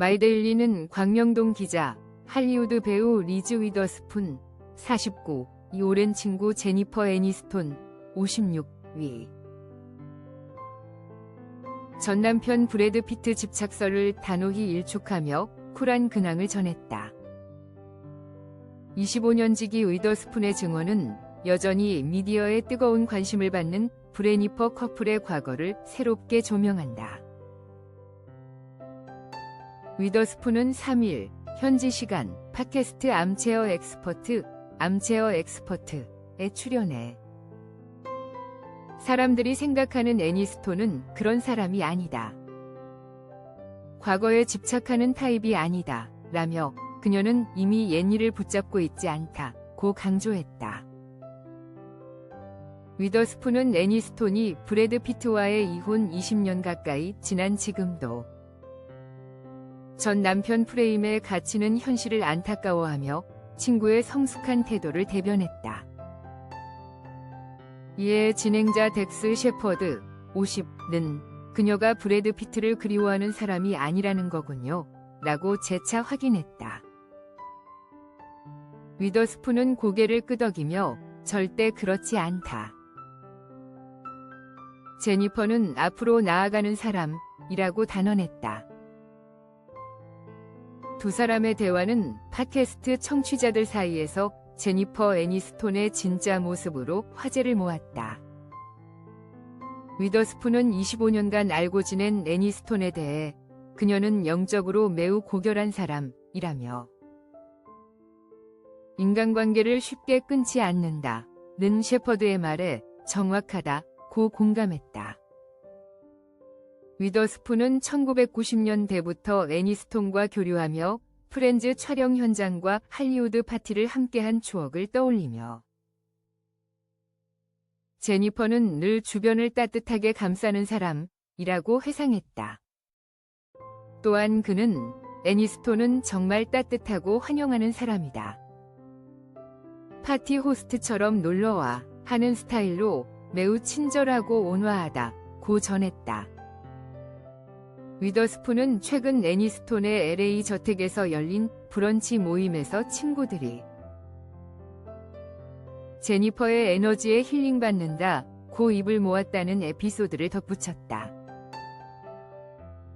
마이데일리는 광명동 기자, 할리우드 배우 리즈 위더스푼, 49, 이 오랜 친구 제니퍼 애니스톤, 56 위. 전 남편 브래드 피트 집착설을 단호히 일축하며 쿨한 근황을 전했다. 25년 지기 위더스푼의 증언은 여전히 미디어의 뜨거운 관심을 받는 브레니퍼 커플의 과거를 새롭게 조명한다. 위더스푼은 3일 현지 시간 팟캐스트 암체어 엑스퍼트 암체어 엑스퍼트에 출연해 사람들이 생각하는 애니스톤은 그런 사람이 아니다. 과거에 집착하는 타입이 아니다. 라며 그녀는 이미 옛일을 붙잡고 있지 않다고 강조했다. 위더스푼은 애니스톤이 브래드 피트와의 이혼 20년 가까이 지난 지금도 전 남편 프레임에 갇히는 현실을 안타까워하며 친구의 성숙한 태도를 대변했다. 이에 진행자 덱스 셰퍼드 50는 그녀가 브래드 피트를 그리워하는 사람이 아니라는 거군요. 라고 재차 확인했다. 위더스푼은 고개를 끄덕이며 절대 그렇지 않다. 제니퍼는 앞으로 나아가는 사람이라고 단언했다. 두 사람의 대화는 팟캐스트 청취자들 사이에서 제니퍼 애니스톤의 진짜 모습으로 화제를 모았다. 위더스푼은 25년간 알고 지낸 애니스톤에 대해 그녀는 영적으로 매우 고결한 사람이라며 인간관계를 쉽게 끊지 않는다. 는 셰퍼드의 말에 정확하다 고 공감했다. 위더스푼은 1990년대부터 애니스톤과 교류하며 프렌즈 촬영 현장과 할리우드 파티를 함께한 추억을 떠올리며 제니퍼는 늘 주변을 따뜻하게 감싸는 사람이라고 회상했다. 또한 그는 애니스톤은 정말 따뜻하고 환영하는 사람이다. 파티 호스트처럼 놀러와 하는 스타일로 매우 친절하고 온화하다 고 전했다. 위더스푼은 최근 애니스톤의 LA 저택에서 열린 브런치 모임에서 친구들이 제니퍼의 에너지에 힐링받는다 고 입을 모았다는 에피소드를 덧붙였다.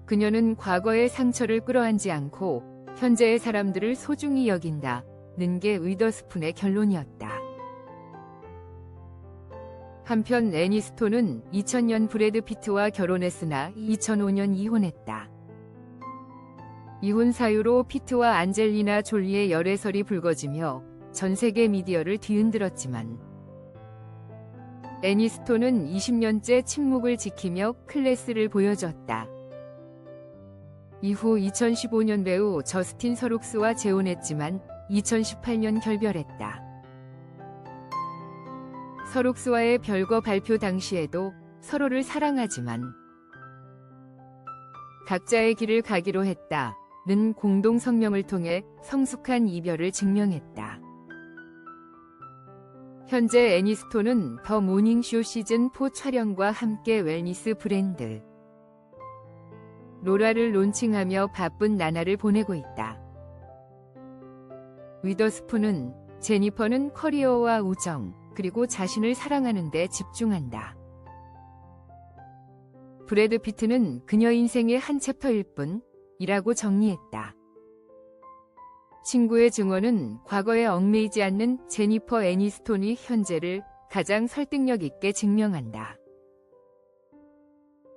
그녀는 과거의 상처를 끌어안지 않고 현재의 사람들을 소중히 여긴다. 는게 위더스푼의 결론이었다. 한편 애니스톤은 2000년 브래드 피트와 결혼했으나 2005년 이혼했다. 이혼 사유로 피트와 안젤리나 졸리의 열애설이 불거지며 전 세계 미디어를 뒤흔들었지만 애니스톤은 20년째 침묵을 지키며 클래스를 보여줬다. 이후 2015년 배우 저스틴 서룩스와 재혼했지만 2018년 결별했다. 서룩스와의 별거 발표 당시에도 서로를 사랑하지만 각자의 길을 가기로 했다 는 공동 성명을 통해 성숙한 이별을 증명했다. 현재 애니스톤은 더 모닝쇼 시즌4 촬영과 함께 웰니스 브랜드 로라를 론칭하며 바쁜 나날을 보내고 있다. 위더스푼은 제니퍼는 커리어와 우정, 그리고 자신을 사랑하는 데 집중한다. 브래드 피트는 그녀 인생의 한 챕터일 뿐, 이라고 정리했다. 친구의 증언은 과거에 얽매이지 않는 제니퍼 애니스톤이 현재를 가장 설득력 있게 증명한다.